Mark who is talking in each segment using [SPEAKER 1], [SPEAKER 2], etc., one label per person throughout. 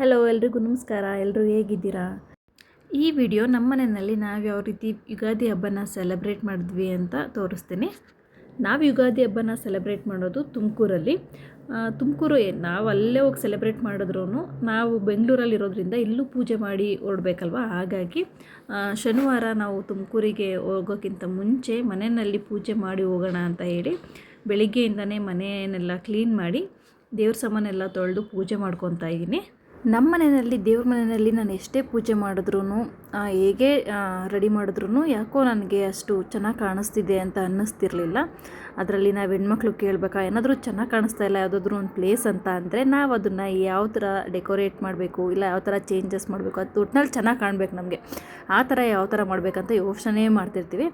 [SPEAKER 1] Hello ಎಲ್ರಿಗೂ ನಮಸ್ಕಾರ. ಎಲ್ಲರೂ ಹೇಗಿದ್ದೀರಾ? ಈ ವಿಡಿಯೋ ನಮ್ಮ ಮನೆಯಲ್ಲಿ ನಾವು ಯಾವ ರೀತಿ ಯುಗಾದಿ ಹಬ್ಬನ ಸೆಲೆಬ್ರೇಟ್ ಮಾಡಿದ್ವಿ ಅಂತ ತೋರಿಸ್ತೀನಿ. ನಾವು ಯುಗಾದಿ ಹಬ್ಬನ ಸೆಲೆಬ್ರೇಟ್ ಮಾಡೋದು ತುಮಕೂರಲ್ಲಿ. ತುಮಕೂರು ನಾವು ಅಲ್ಲೇ ಹೋಗಿ ಸೆಲೆಬ್ರೇಟ್ ಮಾಡಿದ್ರು ನಾವು ಬೆಂಗಳೂರಲ್ಲಿ ಇರೋದ್ರಿಂದ ಇಲ್ಲೂ ಪೂಜೆ ಮಾಡಿ ಹೊರಡ್ಬೇಕಲ್ವ ಹಾಗಾಗಿ ಶನಿವಾರ ನಾವು ತುಮಕೂರಿಗೆ ಹೋಗೋಕ್ಕಿಂತ ಮುಂಚೆ ಮನೆಯಲ್ಲಿ ಪೂಜೆ ಮಾಡಿ ಹೋಗೋಣ ಅಂತ ಹೇಳಿ ಬೆಳಿಗ್ಗೆಯಿಂದನೇ ಮನೆಯನ್ನೆಲ್ಲ ಕ್ಲೀನ್ ಮಾಡಿ ದೇವ್ರ ಸಾಮಾನೆಲ್ಲ ತೊಳೆದು ಪೂಜೆ ಮಾಡ್ಕೊತಾ ಇದ್ದೀನಿ. ನಮ್ಮ ಮನೆಯಲ್ಲಿ, ದೇವ್ರ ಮನೆಯಲ್ಲಿ ನಾನು ಎಷ್ಟೇ ಪೂಜೆ ಮಾಡಿದ್ರೂ ಹೇಗೆ ರೆಡಿ ಮಾಡಿದ್ರೂ ಯಾಕೋ ನನಗೆ ಅಷ್ಟು ಚೆನ್ನಾಗಿ ಕಾಣಿಸ್ತಿದೆ ಅಂತ ಅನ್ನಿಸ್ತಿರ್ಲಿಲ್ಲ. ಅದರಲ್ಲಿ ನಾವು ಹೆಣ್ಮಕ್ಳು ಕೇಳಬೇಕಾ? ಏನಾದರೂ ಚೆನ್ನಾಗಿ ಕಾಣಿಸ್ತಾ ಇಲ್ಲ, ಯಾವುದಾದ್ರೂ ಒಂದು ಪ್ಲೇಸ್ ಅಂತ ಅಂದರೆ ನಾವು ಅದನ್ನು ಯಾವ ಥರ ಡೆಕೋರೇಟ್ ಮಾಡಬೇಕು, ಇಲ್ಲ ಯಾವ ಥರ ಚೇಂಜಸ್ ಮಾಡಬೇಕು, ಅದು ಒಟ್ನಲ್ಲಿ ಚೆನ್ನಾಗಿ ಕಾಣಬೇಕು ನಮಗೆ. ಆ ಥರ ಯಾವ ಥರ ಮಾಡಬೇಕಂತ ಯೋಚನೆ ಮಾಡ್ತಿರ್ತೀವಿ.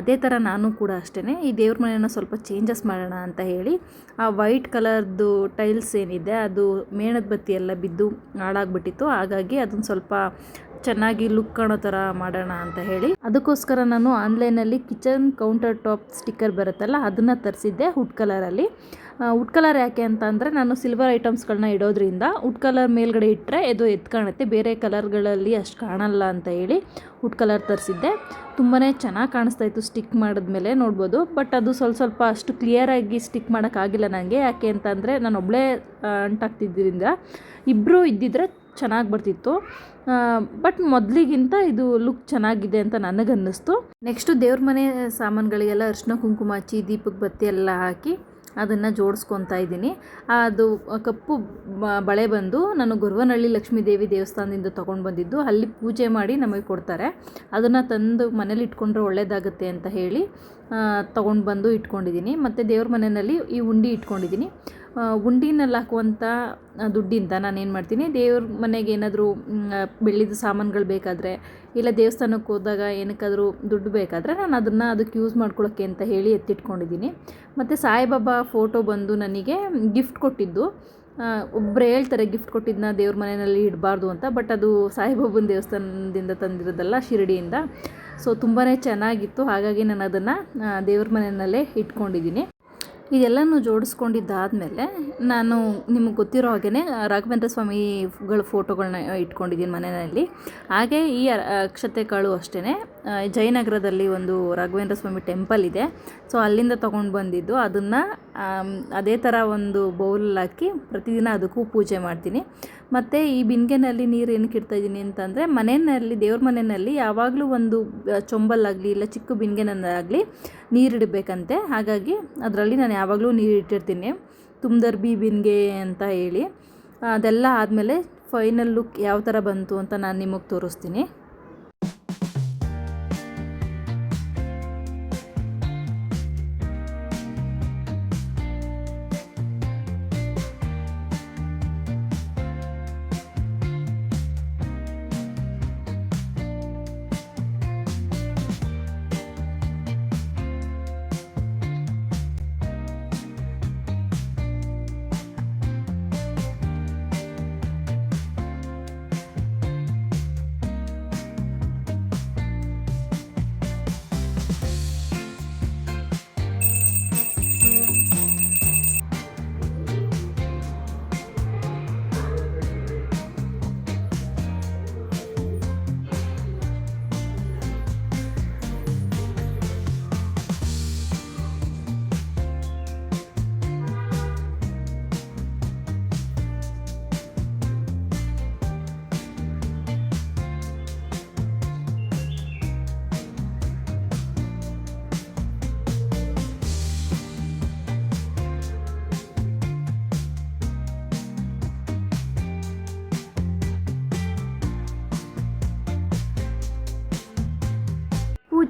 [SPEAKER 1] ಅದೇ ಥರ ನಾನು ಕೂಡ ಅಷ್ಟೇ ಈ ದೇವ್ರ ಮನೆಯನ್ನು ಸ್ವಲ್ಪ ಚೇಂಜಸ್ ಮಾಡೋಣ ಅಂತ ಹೇಳಿ, ಆ ವೈಟ್ ಕಲರ್ದು ಟೈಲ್ಸ್ ಏನಿದೆ, ಅದು ಮೇಣದ ಬತ್ತಿ ಎಲ್ಲ ಬಿದ್ದು ಹಾಳಾಗ್ಬಿಟ್ಟಿತ್ತು. ಹಾಗಾಗಿ ಅದನ್ನು ಸ್ವಲ್ಪ ಚೆನ್ನಾಗಿ ಲುಕ್ ಕಾಣೋ ಥರ ಮಾಡೋಣ ಅಂತ ಹೇಳಿ. ಅದಕ್ಕೋಸ್ಕರ ನಾನು ಆನ್ಲೈನಲ್ಲಿ ಕಿಚನ್ ಕೌಂಟರ್ ಟಾಪ್ ಸ್ಟಿಕ್ಕರ್ ಬರುತ್ತಲ್ಲ, ಅದನ್ನು ತರಿಸಿದ್ದೆ ವುಡ್ ಕಲರಲ್ಲಿ ವುಡ್ ಕಲರ್ ಯಾಕೆ ಅಂತ ಅಂದರೆ ನಾನು ಸಿಲ್ವರ್ ಐಟಮ್ಸ್ಗಳನ್ನ ಇಡೋದ್ರಿಂದ ವುಡ್ ಕಲರ್ ಮೇಲ್ಗಡೆ ಇಟ್ಟರೆ ಇದು ಎದ್ದು ಕಾಣುತ್ತೆ, ಬೇರೆ ಕಲರ್ಗಳಲ್ಲಿ ಅಷ್ಟು ಕಾಣಲ್ಲ ಅಂತ ಹೇಳಿ ವುಡ್ ಕಲರ್ ತರಿಸಿದ್ದೆ. ತುಂಬಾ ಚೆನ್ನಾಗಿ ಕಾಣಿಸ್ತಾ ಇತ್ತು ಸ್ಟಿಕ್ ಮಾಡಿದ್ಮೇಲೆ ನೋಡ್ಬೋದು ಬಟ್ ಅದು ಸ್ವಲ್ಪ ಸ್ವಲ್ಪ ಅಷ್ಟು ಕ್ಲಿಯರಾಗಿ ಸ್ಟಿಕ್ ಮಾಡೋಕ್ಕಾಗಿಲ್ಲ ನನಗೆ ಯಾಕೆ ಅಂತಂದರೆ ನಾನು ಒಬ್ಬಳೇ ಅಂಟಾಗ್ತಿದ್ದರಿಂದ ಇಬ್ಬರು ಇದ್ದಿದ್ರೆ ಚೆನ್ನಾಗಿ ಬರ್ತಿತ್ತು. ಬಟ್ ಮೊದಲಿಗಿಂತ ಇದು ಲುಕ್ ಚೆನ್ನಾಗಿದೆ ಅಂತ ನನಗನ್ನಿಸ್ತು. ನೆಕ್ಸ್ಟು ದೇವ್ರ ಮನೆ ಸಾಮಾನುಗಳಿಗೆಲ್ಲ ಅರಿಶಿನ ಕುಂಕುಮ ಹಚ್ಚಿ ದೀಪಕ್ಕೆ ಬತ್ತಿ ಎಲ್ಲ ಹಾಕಿ ಅದನ್ನು ಜೋಡಿಸ್ಕೊತಾ ಇದ್ದೀನಿ. ಅದು ಕಪ್ಪು ಬಳೆ ಬಂದು ನಾನು ಗುರುವನಹಳ್ಳಿ ಲಕ್ಷ್ಮೀ ದೇವಿ ದೇವಸ್ಥಾನದಿಂದ ತೊಗೊಂಡು ಬಂದಿದ್ದು. ಅಲ್ಲಿ ಪೂಜೆ ಮಾಡಿ ನಮಗೆ ಕೊಡ್ತಾರೆ. ಅದನ್ನು ತಂದು ಮನೇಲಿ ಇಟ್ಕೊಂಡ್ರೆ ಒಳ್ಳೆಯದಾಗುತ್ತೆ ಅಂತ ಹೇಳಿ ತೊಗೊಂಡು ಬಂದು ಇಟ್ಕೊಂಡಿದ್ದೀನಿ. ಮತ್ತು ದೇವ್ರ ಮನೆಯಲ್ಲಿ ಈ ಉಂಡಿ ಇಟ್ಕೊಂಡಿದ್ದೀನಿ. ಉಂಡಿನಲ್ಲಿ ಹಾಕುವಂಥ ದುಡ್ಡಿಂದ ನಾನು ಏನು ಮಾಡ್ತೀನಿ, ದೇವ್ರ ಮನೆಗೆ ಏನಾದರೂ ಬೆಳ್ಳಿದ ಸಾಮಾನುಗಳು ಬೇಕಾದರೆ, ಇಲ್ಲ ದೇವಸ್ಥಾನಕ್ಕೆ ಹೋದಾಗ ಏನಕ್ಕಾದರೂ ದುಡ್ಡು ಬೇಕಾದರೆ ನಾನು ಅದನ್ನು ಅದಕ್ಕೆ ಯೂಸ್ ಮಾಡ್ಕೊಳ್ಳೋಕ್ಕೆ ಅಂತ ಹೇಳಿ ಎತ್ತಿಟ್ಕೊಂಡಿದ್ದೀನಿ. ಮತ್ತು ಸಾಯಿಬಾಬಾ ಫೋಟೋ ಬಂದು ನನಗೆ ಗಿಫ್ಟ್ ಕೊಟ್ಟಿದ್ದು. ಒಬ್ಬರು ಹೇಳ್ತಾರೆ ಗಿಫ್ಟ್ ಕೊಟ್ಟಿದ್ದನ್ನ ದೇವ್ರ ಮನೆಯಲ್ಲಿ ಇಡಬಾರ್ದು ಅಂತ ಬಟ್ ಅದು ಸಾಯಿಬಾಬನ ದೇವಸ್ಥಾನದಿಂದ ತಂದಿರೋದಲ್ಲ ಶಿರಡಿಯಿಂದ. ಸೊ ತುಂಬಾ ಚೆನ್ನಾಗಿತ್ತು, ಹಾಗಾಗಿ ನಾನು ಅದನ್ನು ದೇವ್ರ ಮನೆಯಲ್ಲೇ ಇಟ್ಕೊಂಡಿದ್ದೀನಿ. ಇದೆಲ್ಲನೂ ಜೋಡಿಸ್ಕೊಂಡಿದ್ದಾದಮೇಲೆ ನಾನು ನಿಮಗೆ ಗೊತ್ತಿರೋ ಹಾಗೇ ರಾಘವೇಂದ್ರ ಸ್ವಾಮಿಗಳ ಫೋಟೋಗಳನ್ನ ಇಟ್ಕೊಂಡಿದ್ದೀನಿ ಮನೆಯಲ್ಲಿ. ಹಾಗೆ ಈ ಅಕ್ಷತೆ ಕಾಳು ಅಷ್ಟೇ ಜಯನಗರದಲ್ಲಿ ಒಂದು ರಾಘವೇಂದ್ರ ಸ್ವಾಮಿ ಟೆಂಪಲ್ ಇದೆ. ಸೊ, ಅಲ್ಲಿಂದ ತೊಗೊಂಡು ಬಂದಿದ್ದು. ಅದನ್ನು ಅದೇ ಥರ ಒಂದು ಬೌಲ್ ಹಾಕಿ ಪ್ರತಿದಿನ ಅದಕ್ಕೂ ಪೂಜೆ ಮಾಡ್ತೀನಿ. ಮತ್ತು ಈ ಬಿಂದಿಗೆನಲ್ಲಿ ನೀರು ಏನಕ್ಕೆ ಇಡ್ತಾ ಇದ್ದೀನಿ ಅಂತಂದರೆ, ಮನೆಯಲ್ಲಿ, ದೇವ್ರ ಮನೆಯಲ್ಲಿ ಯಾವಾಗಲೂ ಒಂದು ಚೊಂಬಲ್ಲಾಗಲಿ ಇಲ್ಲ ಚಿಕ್ಕ ಬಿಂದಿಗೆನಲ್ಲಾಗಲಿ ನೀರಿಡಬೇಕಂತೆ ಹಾಗಾಗಿ ಅದರಲ್ಲಿ ನಾನು ಯಾವಾಗಲೂ ನೀರು ಇಟ್ಟಿರ್ತೀನಿ. ತುಂದರ್ಬಿ ಬಿಂದಿಗೆ ಅಂತ ಹೇಳಿ. ಅದೆಲ್ಲ ಆದಮೇಲೆ ಫೈನಲ್ ಲುಕ್ ಯಾವ ಥರ ಬಂತು ಅಂತ ನಾನು ನಿಮಗೆ ತೋರಿಸ್ತೀನಿ.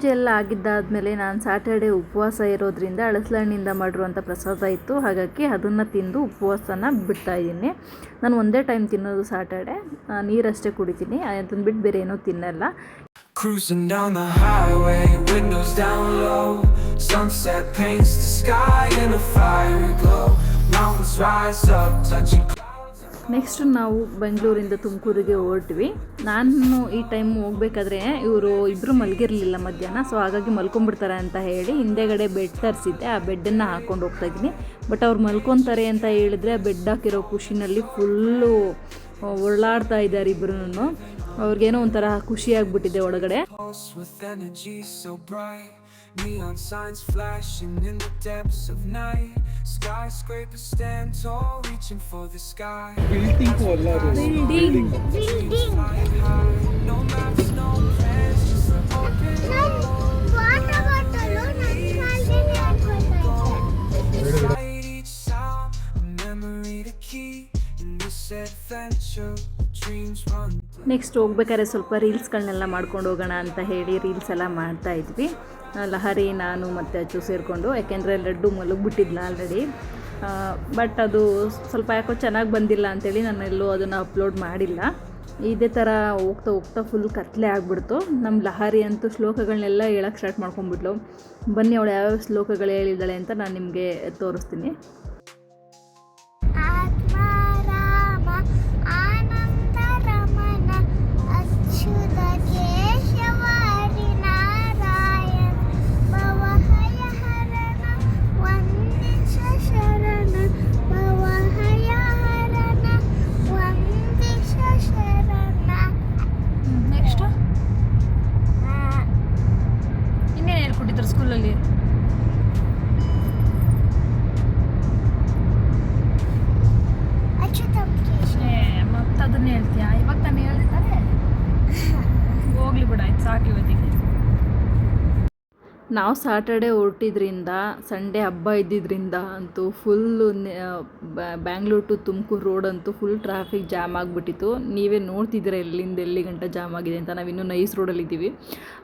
[SPEAKER 1] ಪೂಜೆ ಎಲ್ಲ ಆಗಿದ್ದಾದಮೇಲೆ ನಾನು ಸ್ಯಾಟರ್ಡೆ ಉಪವಾಸ ಇರೋದ್ರಿಂದ ಹಳಸಲಹಣ್ಣಿಂದ ಮಾಡಿರುವಂಥ ಪ್ರಸಾದ ಇತ್ತು. ಹಾಗಾಗಿ ಅದನ್ನು ತಿಂದು ಉಪವಾಸನ ಬಿಡ್ತಾ ಇದ್ದೀನಿ. ನಾನು ಒಂದೇ ಟೈಮ್ ತಿನ್ನೋದು ಸ್ಯಾಟರ್ಡೆ ನೀರಷ್ಟೇ ಕುಡಿತೀನಿ. ಅದನ್ನು ಬಿಟ್ಟು ಬೇರೆ ಏನೂ ತಿನ್ನಲ್ಲ. ನೆಕ್ಸ್ಟ್ ನಾವು ಬೆಂಗಳೂರಿಂದ ತುಮಕೂರಿಗೆ ಹೊರಟ್ವಿ. ನಾನು ಈ ಟೈಮ್ ಹೋಗ್ಬೇಕಾದ್ರೆ ಇವರು ಇಬ್ಬರು ಮಲಗಿರಲಿಲ್ಲ ಮಧ್ಯಾಹ್ನ ಸೊ ಹಾಗಾಗಿ ಮಲ್ಕೊಂಡ್ಬಿಡ್ತಾರೆ ಅಂತ ಹೇಳಿ ಹಿಂದೆಗಡೆ ಬೆಡ್ ತರಿಸಿದ್ದೆ. ಆ ಬೆಡ್ಡನ್ನು ಹಾಕ್ಕೊಂಡು ಹೋಗ್ತಾ ಇದ್ದೀನಿ ಬಟ್ ಅವ್ರು ಮಲ್ಕೊತಾರೆ ಅಂತ ಹೇಳಿದ್ರೆ ಬೆಡ್ ಹಾಕಿರೋ ಖುಷಿನಲ್ಲಿ ಫುಲ್ಲು ಒಳ್ಳಾಡ್ತಾ ಇದ್ದಾರೆ ಇಬ್ಬರೂ ಅವ್ರಿಗೇನೋ ಒಂಥರ ಖುಷಿಯಾಗ್ಬಿಟ್ಟಿದೆ ಒಳಗಡೆ.
[SPEAKER 2] Neon signs flashing in the depths of night. Skyscrapers stand tall, reaching for the sky.
[SPEAKER 3] Building ಅಲ್ಲ ಅದು building
[SPEAKER 2] Flying high, no maps, no plans, just an open Fight each sound, a memory to keep in this adventure.
[SPEAKER 1] Next ಹೋಗ್ಬೇಕಾದ್ರೆ ಸ್ವಲ್ಪ ರೀಲ್ಸ್ಗಳನ್ನೆಲ್ಲ ಮಾಡ್ಕೊಂಡು ಹೋಗೋಣ ಅಂತ ಹೇಳಿ reels ಎಲ್ಲ ಮಾಡ್ತಾ ಇದ್ವಿ ಲಹರಿ, ನಾನು ಮತ್ತು ಅಚ್ಚು ಸೇರಿಕೊಂಡು, ಯಾಕೆಂದರೆ ಲಡ್ಡು ಮಲಗಿಬಿಟ್ಟಿದ್ಲ ಆಲ್ರೆಡಿ ಬಟ್ ಅದು ಸ್ವಲ್ಪ ಯಾಕೋ ಚೆನ್ನಾಗಿ ಬಂದಿಲ್ಲ ಅಂಥೇಳಿ ನಾನು ಎಲ್ಲೂ ಅದನ್ನು ಅಪ್ಲೋಡ್ ಮಾಡಿಲ್ಲ. ಇದೇ ಥರ ಹೋಗ್ತಾ ಹೋಗ್ತಾ ಫುಲ್ ಕತ್ಲೆ ಆಗಿಬಿಡ್ತು. ನಮ್ಮ ಲಹರಿ ಅಂತೂ ಶ್ಲೋಕಗಳನ್ನೆಲ್ಲ ಹೇಳಕ್ಕೆ ಸ್ಟಾರ್ಟ್ ಮಾಡ್ಕೊಂಡ್ಬಿಟ್ಲು. ಬನ್ನಿ ಅವಳು ಯಾವ್ಯಾವ ಶ್ಲೋಕಗಳು ಹೇಳಿದ್ದಾಳೆ ಅಂತ ನಾನು ನಿಮಗೆ ತೋರಿಸ್ತೀನಿ. ನಾವು ಸಾಟರ್ಡೆ ಹೊರಟಿದ್ರಿಂದ ಸಂಡೇ ಹಬ್ಬ ಇದ್ದಿದ್ದರಿಂದ ಅಂತೂ full Bangalore to Tumakuru road ಅಂತೂ ಫುಲ್ ಟ್ರಾಫಿಕ್ ಜಾಮ್ ಆಗಿಬಿಟ್ಟಿತ್ತು. ನೀವೇ ನೋಡ್ತಿದ್ದೀರಾ ಎಲ್ಲಿಂದ ಎಲ್ಲಿ ಗಂಟ ಜಾಮ್ ಆಗಿದೆ ಅಂತ? ನಾವು ಇನ್ನೂ ನೈಸ್ ರೋಡಲ್ಲಿದ್ದೀವಿ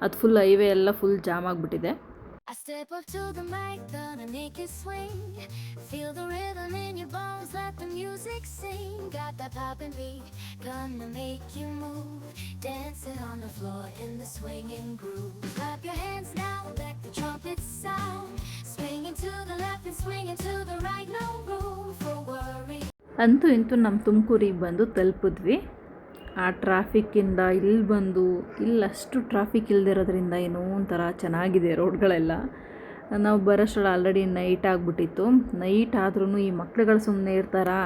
[SPEAKER 1] ಅದು ಫುಲ್ ಹೈವೇ ಎಲ್ಲ ಫುಲ್ ಜಾಮ್ ಆಗಿಬಿಟ್ಟಿದೆ.
[SPEAKER 4] I step up to the mic, gonna make it swing. Feel the rhythm in your bones, let the music sing. Got that poppin' beat, gonna make you move. Dancing on the floor in the swinging groove. Clap your hands now, let the trumpets sound. Swinging to the left and swinging to the right, no room for worry.
[SPEAKER 1] ಅಂತೂ ಇಂತೂ ನಮ್ಮ ತುಮಕೂರಿಗೆ ಬಂದು ತಲುಪಿದ್ವಿ ಆ ಟ್ರಾಫಿಕ್ಕಿಂದ ಇಲ್ಲಿ ಬಂದು ಇಲ್ಲಷ್ಟು traffic ಇಲ್ದಿರೋದ್ರಿಂದ ಏನೋ ಒಂಥರ ಚೆನ್ನಾಗಿದೆ ರೋಡ್ಗಳೆಲ್ಲ. ನಾವು ಬರೋಷ್ಟರಲ್ಲಿ ಆಲ್ರೆಡಿ ನೈಟ್ ಆಗಿಬಿಟ್ಟಿತ್ತು. ನೈಟ್ ಆದ್ರೂ ಈ ಮಕ್ಳುಗಳು ಸುಮ್ಮನೆ ಇರ್ತಾರಾ?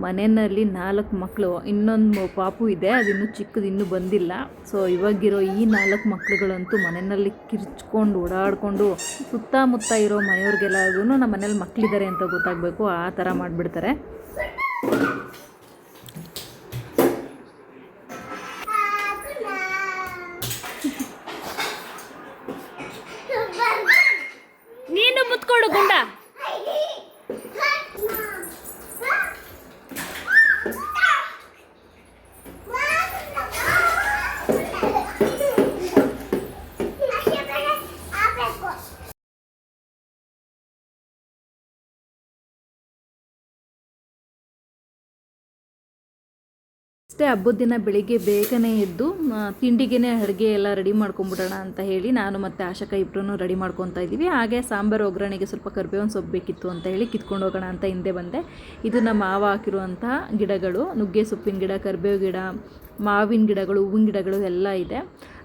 [SPEAKER 1] ಮನೆಯಲ್ಲಿ ನಾಲ್ಕು ಮಕ್ಕಳು ಇನ್ನೊಂದು ಪಾಪು ಇದೆ, ಅದಿನ್ನೂ ಚಿಕ್ಕದು ಇನ್ನೂ ಬಂದಿಲ್ಲ. ಸೊ ಇವಾಗಿರೋ ಈ ನಾಲ್ಕು ಮಕ್ಳುಗಳಂತೂ ಮನೆಯಲ್ಲಿ ಕಿರ್ಚ್ಕೊಂಡು ಓಡಾಡಿಕೊಂಡು ಸುತ್ತಮುತ್ತ ಇರೋ ಮನೆಯವ್ರಿಗೆಲ್ಲರಿಗೂ ನಮ್ಮ ಮನೇಲಿ ಮಕ್ಕಳಿದ್ದಾರೆ ಅಂತ ಗೊತ್ತಾಗಬೇಕು, ಆ ಥರ ಮಾಡಿಬಿಡ್ತಾರೆ. ನೀನು ಮುತ್ಕೊಡು ಅಷ್ಟೇ ಹಬ್ಬದ ದಿನ ಬೆಳಿಗ್ಗೆ ಬೇಗನೆ ಎದ್ದು ತಿಂಡಿಗೇನೆ ಅಡುಗೆ ಎಲ್ಲ ರೆಡಿ ಮಾಡ್ಕೊಂಬಿಡೋಣ ಅಂತ ಹೇಳಿ ನಾನು ಮತ್ತು ಆಶಕ ಇಬ್ಬರೂ ರೆಡಿ ಮಾಡ್ಕೊತಾ ಇದ್ದೀವಿ. ಹಾಗೆ ಸಾಂಬಾರು ಒಗ್ಗರಣೆಗೆ ಸ್ವಲ್ಪ ಕರಿಬೇವಿನ ಸೊಪ್ಪು ಬೇಕಿತ್ತು ಅಂತ ಹೇಳಿ ಕಿತ್ಕೊಂಡು ಹೋಗೋಣ ಅಂತ ಹಿಂದೆ ಬಂದೆ. ಇದು ನಮ್ಮ ಮಾವ ಹಾಕಿರುವಂತಹ ಗಿಡಗಳು, ನುಗ್ಗೆ ಸೊಪ್ಪಿನ ಗಿಡ, ಕರಿಬೇವು ಗಿಡ, ಮಾವಿನ ಗಿಡಗಳು, ಹೂವಿನ ಗಿಡಗಳು ಎಲ್ಲ ಇದೆ.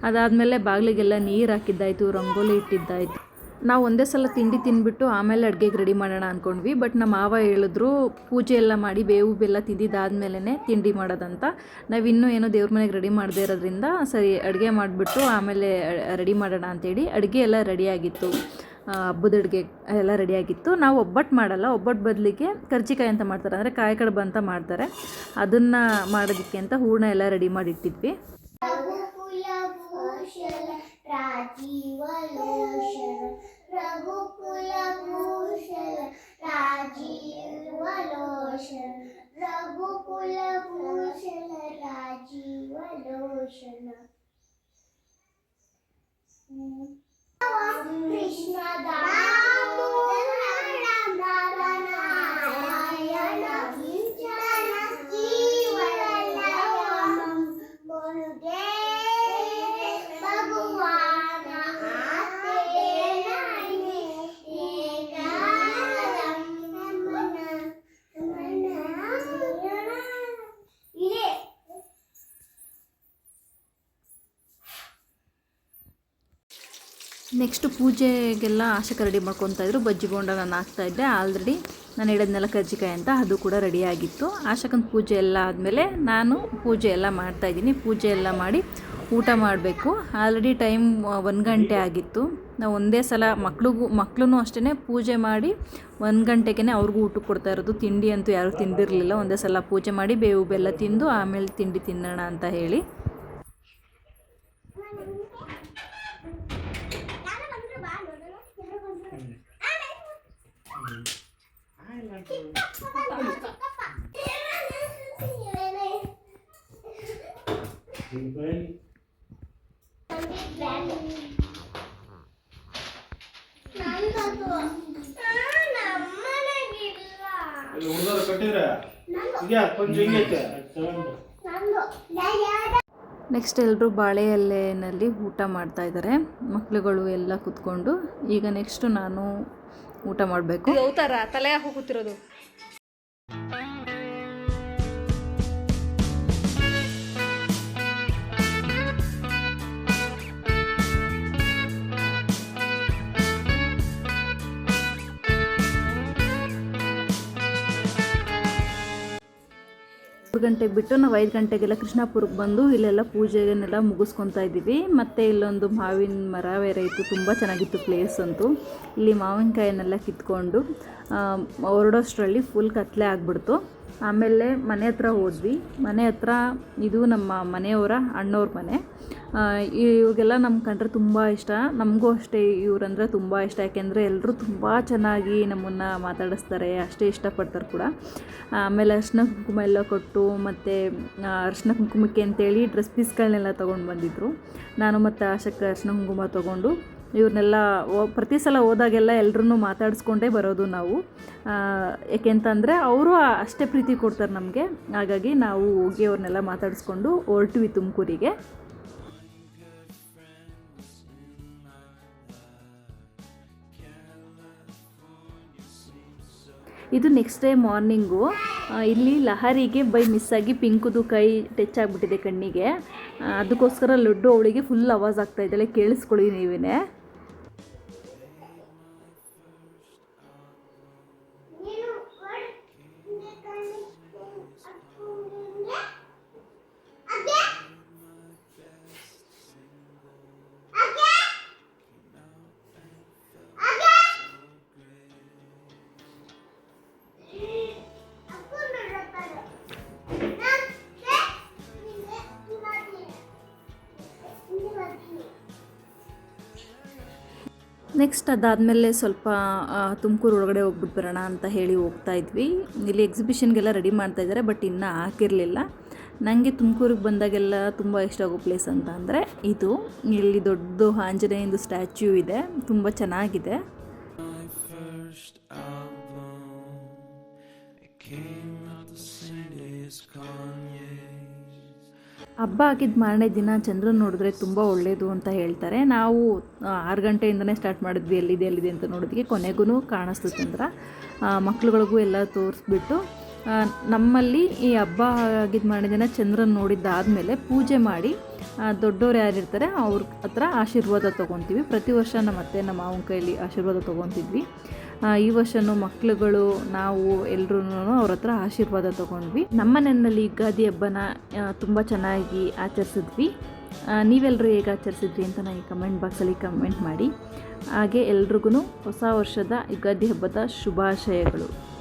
[SPEAKER 1] ಅದಾದಮೇಲೆ ಬಾಗಿಲಿಗೆಲ್ಲ ನೀರು ಹಾಕಿದ್ದಾಯಿತು, ರಂಗೋಲಿ ಇಟ್ಟಿದ್ದಾಯಿತು. ನಾವು ಒಂದೇ ಸಲ ತಿಂಡಿ ತಿಂದ್ಬಿಟ್ಟು ಆಮೇಲೆ ಅಡುಗೆಗೆ ರೆಡಿ ಮಾಡೋಣ ಅಂದ್ಕೊಂಡ್ವಿ ಬಟ್ ನಮ್ಮ ಮಾವ ಹೇಳಿದ್ರು, ಪೂಜೆ ಎಲ್ಲ ಮಾಡಿ ಬೇವು ಬೆಲ್ಲ ತಿಂದಿದ್ದಾದ್ಮೇಲೆ ತಿಂಡಿ ಮಾಡೋದಂತ. ನಾವಿನ್ನೂ ಏನೋ ದೇವ್ರ ಮನೆಗೆ ರೆಡಿ ಮಾಡದೇ ಇರೋದ್ರಿಂದ ಸರಿ ಅಡುಗೆ ಮಾಡಿಬಿಟ್ಟು ಆಮೇಲೆ ರೆಡಿ ಮಾಡೋಣ ಅಂತೇಳಿ ಅಡುಗೆ ಎಲ್ಲ ರೆಡಿಯಾಗಿತ್ತು ಹಬ್ಬದ ಅಡುಗೆ ಎಲ್ಲ ರೆಡಿಯಾಗಿತ್ತು ನಾವು ಒಬ್ಬಟ್ಟು ಮಾಡಲ್ಲ ಒಬ್ಬಟ್ಟು ಬದಲಿಗೆ ಕರ್ಜಿಕಾಯಿ ಅಂತ ಮಾಡ್ತಾರೆ. ಅಂದರೆ ಕಾಯಿ ಕಡುಬು ಅಂತ ಮಾಡ್ತಾರೆ. ಅದನ್ನು ಮಾಡೋದಕ್ಕೆ ಅಂತ ಹೂರಣ ಎಲ್ಲ ರೆಡಿ ಮಾಡಿ
[SPEAKER 5] प्राजीवलोषण रघुकुलभूषण राजीवलोषण रघुकुलभूषण राजीवलोषण कृष्णदा
[SPEAKER 1] ನೆಕ್ಸ್ಟ್ ಪೂಜೆಗೆಲ್ಲ ಆಶಕ ರೆಡಿ ಮಾಡ್ಕೊತಾಯಿದ್ರು ಬಜ್ಜಿ ಬೋಂಡ ನಾನು ಹಾಕ್ತಾಯಿದ್ದೆ ಆಲ್ರೆಡಿ ನಾನು ಹೇಳಿದ್ನೆಲ್ಲ ಕರ್ಜಿಕಾಯಿ ಅಂತ ಅದು ಕೂಡ ರೆಡಿ ಆಗಿತ್ತು. ಆಶಕನ ಪೂಜೆ ಎಲ್ಲ ಆದಮೇಲೆ ನಾನು ಪೂಜೆ ಎಲ್ಲ ಮಾಡ್ತಾಯಿದ್ದೀನಿ ಪೂಜೆ ಎಲ್ಲ ಮಾಡಿ ಊಟ ಮಾಡಬೇಕು. ಆಲ್ರೆಡಿ ಟೈಮ್ ಒಂದು ಗಂಟೆ ಆಗಿತ್ತು. ನಾವು ಒಂದೇ ಸಲ ಮಕ್ಳಿಗೂ ಮಕ್ಳೂ ಅಷ್ಟೇ ಪೂಜೆ ಮಾಡಿ ಒಂದು ಗಂಟೆಗೆ ಅವ್ರಿಗೂ ಊಟಕ್ಕೆ ಕೊಡ್ತಾ ಇರೋದು. ತಿಂಡಿ ಅಂತೂ ಯಾರೂ ತಿಂದಿರಲಿಲ್ಲ. ಒಂದೇ ಸಲ ಪೂಜೆ ಮಾಡಿ ಬೇವು ಬೆಲ್ಲ ತಿಂದು ಆಮೇಲೆ ತಿಂಡಿ ತಿನ್ನೋಣ ಅಂತ ಹೇಳಿ.
[SPEAKER 3] ಹುಡುಗರು ಕಟ್ಟಿದ್ರೆ ಈಗ ಕೊಂಚ ಹಿಂಗೈತೆ
[SPEAKER 1] ನೆಕ್ಸ್ಟ್ ಎಲ್ಲರೂ ಬಾಳೆ ಎಲೆಯಲ್ಲಿ ಊಟ ಮಾಡ್ತಾ ಇದ್ದಾರೆ. ಮಕ್ಕಳುಗಳು ಎಲ್ಲ ಕುತ್ಕೊಂಡು. ಈಗ ನೆಕ್ಸ್ಟು ನಾನು ಊಟ ಮಾಡಬೇಕು.
[SPEAKER 6] ಅವತಾರ ತಲೆ ಹಾಕೋ
[SPEAKER 1] ಮೂರು ಗಂಟೆಗೆ ಬಿಟ್ಟು ನಾವು ಐದು ಗಂಟೆಗೆಲ್ಲ ಕೃಷ್ಣಾಪುರಕ್ಕೆ ಬಂದು ಇಲ್ಲೆಲ್ಲ ಪೂಜೆನೆಲ್ಲ ಮುಗಿಸ್ಕೊತಾ ಇದ್ದೀವಿ. ಮತ್ತು ಇಲ್ಲೊಂದು ಮಾವಿನ ಮರ ಬೇರೆ ಇತ್ತು, ತುಂಬ ಚೆನ್ನಾಗಿತ್ತು ಪ್ಲೇಸ್ ಅಂತೂ. ಇಲ್ಲಿ ಮಾವಿನಕಾಯನ್ನೆಲ್ಲ ಕಿತ್ಕೊಂಡು ಹೊರಡೋಷ್ಟರಲ್ಲಿ ಫುಲ್ ಕತ್ತಲೆ ಆಗಿಬಿಡ್ತು. ಆಮೇಲೆ ಮನೆ ಹತ್ರ ಹೋದ್ವಿ. ಮನೆ ಹತ್ರ ಇದು ನಮ್ಮ ಮನೆಯವರ ಅಣ್ಣವ್ರ ಮನೆ. ಇವಾಗೆಲ್ಲ ನಮ್ಮ ಕಂಡ್ರೆ ತುಂಬ ಇಷ್ಟ. ನಮಗೂ ಅಷ್ಟೇ ಇವರಂದರೆ ತುಂಬ ಇಷ್ಟ. ಯಾಕೆಂದರೆ ಎಲ್ಲರೂ ತುಂಬ ಚೆನ್ನಾಗಿ ನಮ್ಮನ್ನು ಮಾತಾಡಿಸ್ತಾರೆ, ಅಷ್ಟೇ ಇಷ್ಟಪಡ್ತಾರೆ ಕೂಡ. ಆಮೇಲೆ ಅರ್ಶಿನ ಕುಂಕುಮ ಎಲ್ಲ ಕೊಟ್ಟು ಮತ್ತು ಅರ್ಶಿನ ಕುಂಕುಮಕ್ಕೆ ಅಂತೇಳಿ ಡ್ರೆಸ್ ಪೀಸ್ಗಳನ್ನೆಲ್ಲ ತೊಗೊಂಡು ಬಂದಿದ್ದರು ನಾನು ಮತ್ತು ಆಶಕ್ಕೆ ಅರ್ಶಿನ ಕುಂಕುಮ ತೊಗೊಂಡು, ಇವ್ರನ್ನೆಲ್ಲ ಪ್ರತಿ ಸಲ ಹೋದಾಗೆಲ್ಲ ಎಲ್ಲರೂ ಮಾತಾಡಿಸ್ಕೊಂಡೇ ಬರೋದು ನಾವು. ಏಕೆಂತಂದರೆ ಅವರು ಅಷ್ಟೇ ಪ್ರೀತಿ ಕೊಡ್ತಾರೆ ನಮಗೆ. ಹಾಗಾಗಿ ನಾವು ಹೋಗಿ ಅವ್ರನ್ನೆಲ್ಲ ಮಾತಾಡಿಸ್ಕೊಂಡು ಹೊರಟ್ವಿ ತುಮಕೂರಿಗೆ. ಇದು ನೆಕ್ಸ್ಟ್ ಡೇ ಮಾರ್ನಿಂಗು ಇಲ್ಲಿ ಲಹರಿಗೆ ಬೈ ಮಿಸ್ಸಾಗಿ ಪಿಂಕುದು ಕೈ ಟಚ್ ಆಗಿಬಿಟ್ಟಿದೆ ಕಣ್ಣಿಗೆ. ಅದಕ್ಕೋಸ್ಕರ ಲಡ್ಡು ಅವಳಿಗೆ ಫುಲ್ ಆವಾಜ್ ಆಗ್ತಾ ಇದ್ದಾಳೆ ಕೇಳಿಸ್ಕೊಳ್ಳಿ ನೀವೇ ನೆಕ್ಸ್ಟ್ ಅದಾದಮೇಲೆ ಸ್ವಲ್ಪ ತುಮಕೂರು ಒಳಗಡೆ ಹೋಗ್ಬಿಟ್ಟು ಬರೋಣ ಅಂತ ಹೇಳಿ ಹೋಗ್ತಾ ಇದ್ವಿ. ಇಲ್ಲಿ ಎಕ್ಸಿಬಿಷನ್ಗೆಲ್ಲ ರೆಡಿ ಮಾಡ್ತಾ ಇದ್ದಾರೆ ಬಟ್ ಇನ್ನೂ ಹಾಕಿರಲಿಲ್ಲ. ನನಗೆ ತುಮಕೂರಿಗೆ ಬಂದಾಗೆಲ್ಲ ತುಂಬ ಇಷ್ಟ ಆಗೋ ಪ್ಲೇಸ್ ಅಂತ ಅಂದರೆ ಇದು. ಇಲ್ಲಿ ದೊಡ್ಡ ಆಂಜನೇಯಂದು ಸ್ಟ್ಯಾಚ್ಯೂ ಇದೆ, ತುಂಬ ಚೆನ್ನಾಗಿದೆ. ಹಬ್ಬ ಆಗಿದ್ದ ಮಾರನೇ ದಿನ ಚಂದ್ರನ ನೋಡಿದ್ರೆ ತುಂಬ ಒಳ್ಳೆಯದು ಅಂತ ಹೇಳ್ತಾರೆ. ನಾವು ಆರು ಗಂಟೆಯಿಂದನೇ ಸ್ಟಾರ್ಟ್ ಮಾಡಿದ್ವಿ, ಎಲ್ಲಿದೆ ಎಲ್ಲಿದೆ ಅಂತ ನೋಡಿದ್ವಿ ಕೊನೆಗೂ ಕಾಣಿಸ್ತು ಚಂದ್ರ. ಮಕ್ಳುಗಳಿಗೂ ಎಲ್ಲ ತೋರಿಸ್ಬಿಟ್ಟು ನಮ್ಮಲ್ಲಿ ಈ ಹಬ್ಬ ಆಗಿದ್ದ ಮಾರನೇ ದಿನ ಚಂದ್ರನ ನೋಡಿದ್ದಾದಮೇಲೆ ಪೂಜೆ ಮಾಡಿ ದೊಡ್ಡವ್ರು ಯಾರಿರ್ತಾರೆ ಅವ್ರ ಹತ್ರ ಆಶೀರ್ವಾದ ತೊಗೊತೀವಿ. ಪ್ರತಿ ವರ್ಷ ನಮ್ಮ ಅತ್ತೆ ನಮ್ಮ ಮಾವನ ಕೈಲಿ ಆಶೀರ್ವಾದ ತೊಗೊತಿದ್ವಿ. ಈ ವರ್ಷನೂ ಮಕ್ಕಳುಗಳು ನಾವು ಎಲ್ಲರೂ ಅವ್ರ ಹತ್ರ ಆಶೀರ್ವಾದ ತೊಗೊಂಡ್ವಿ. ನಮ್ಮ ಮನೆಯಲ್ಲಿ ಯುಗಾದಿ ಹಬ್ಬನ ತುಂಬ ಚೆನ್ನಾಗಿ ಆಚರಿಸಿದ್ವಿ. ನೀವೆಲ್ಲರೂ ಹೇಗೆ ಆಚರಿಸಿದ್ರಿ ಅಂತ ನನಗೆ ಕಮೆಂಟ್ ಬಾಕ್ಸಲ್ಲಿ ಕಮೆಂಟ್ ಮಾಡಿ. ಹಾಗೆ ಎಲ್ರಿಗೂ ಹೊಸ ವರ್ಷದ ಯುಗಾದಿ ಹಬ್ಬದ ಶುಭಾಶಯಗಳು.